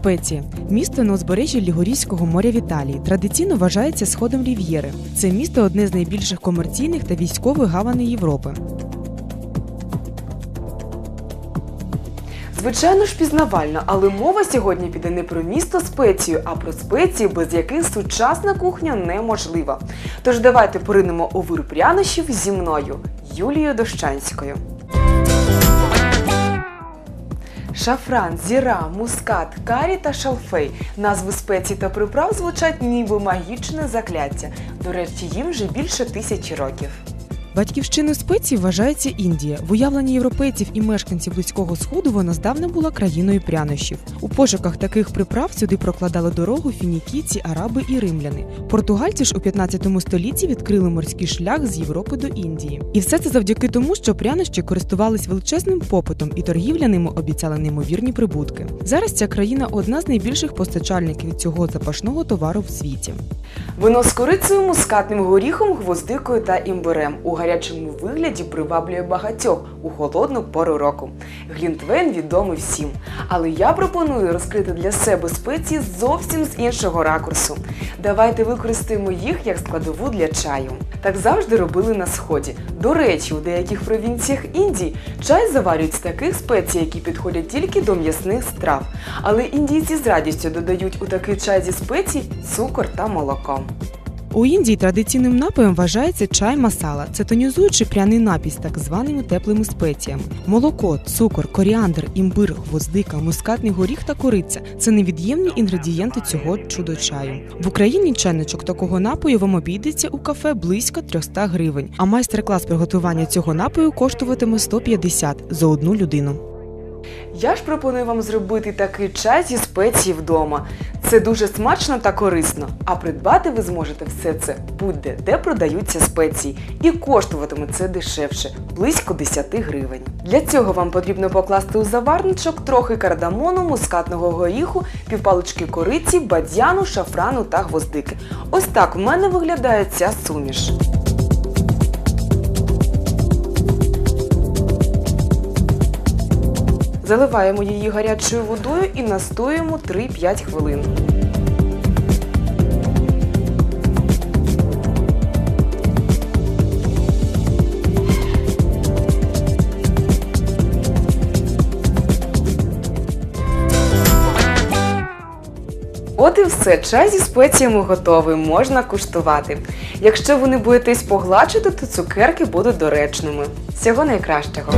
Спеція місто на узбережжі Лігурійського моря в Італії. Традиційно вважається сходом Рів'єри. Це місто одне з найбільших комерційних та військових гаваней Європи. Звичайно ж пізнавально, але мова сьогодні піде не про місто спецію, а про спеції, без яких сучасна кухня неможлива. Тож давайте поринемо у вир прянощів зі мною, Юлією Дощанською. Шафран, зіра, мускат, карі та шалфей. Назви спецій та приправ звучать ніби магічне закляття. До речі, їм вже більше тисячі років. Батьківщиною спецій вважається Індія. В уявленні європейців і мешканців близького сходу вона здавна була країною прянощів. У пошуках таких приправ сюди прокладали дорогу фінікійці, араби і римляни. Португальці ж у 15 столітті відкрили морський шлях з Європи до Індії. І все це завдяки тому, що прянощі користувались величезним попитом, і торгівля ними обіцяла неймовірні прибутки. Зараз ця країна одна з найбільших постачальників цього запашного товару в світі. Вино з корицею, мускатним горіхом, гвоздикою та імбирем у гарячому вигляді приваблює багатьох у холодну пору року. Глінтвейн відомий всім. Але я пропоную розкрити для себе спеції зовсім з іншого ракурсу. Давайте використаємо їх як складову для чаю. Так завжди робили на сході. До речі, у деяких провінціях Індії чай заварюють з таких спецій, які підходять тільки до м'ясних страв. Але індійці з радістю додають у такий чай зі спецій цукор та молоко. У Індії традиційним напоєм вважається чай масала. Це тонізуючий пряний напій з так званими теплими спеціями. Молоко, цукор, коріандр, імбир, гвоздика, мускатний горіх та кориця це невід'ємні інгредієнти цього чудо-чаю. В Україні чайничок такого напою вам обійдеться у кафе близько 300 гривень. А майстер-клас приготування цього напою коштуватиме 150 за одну людину. Я ж пропоную вам зробити такий чай зі спеції вдома. Це дуже смачно та корисно. А придбати ви зможете все це будь-де, де продаються спеції. І коштуватиме це дешевше близько 10 гривень. Для цього вам потрібно покласти у заварничок трохи кардамону, мускатного горіху, півпалички кориці, бадьяну, шафрану та гвоздики. Ось так у мене виглядає ця суміш. Заливаємо її гарячою водою і настоюємо 3-5 хвилин. От і все, чай зі спеціями готовий, можна куштувати. Якщо ви не боїтесь погладшити, то цукерки будуть доречними. Всього найкращого!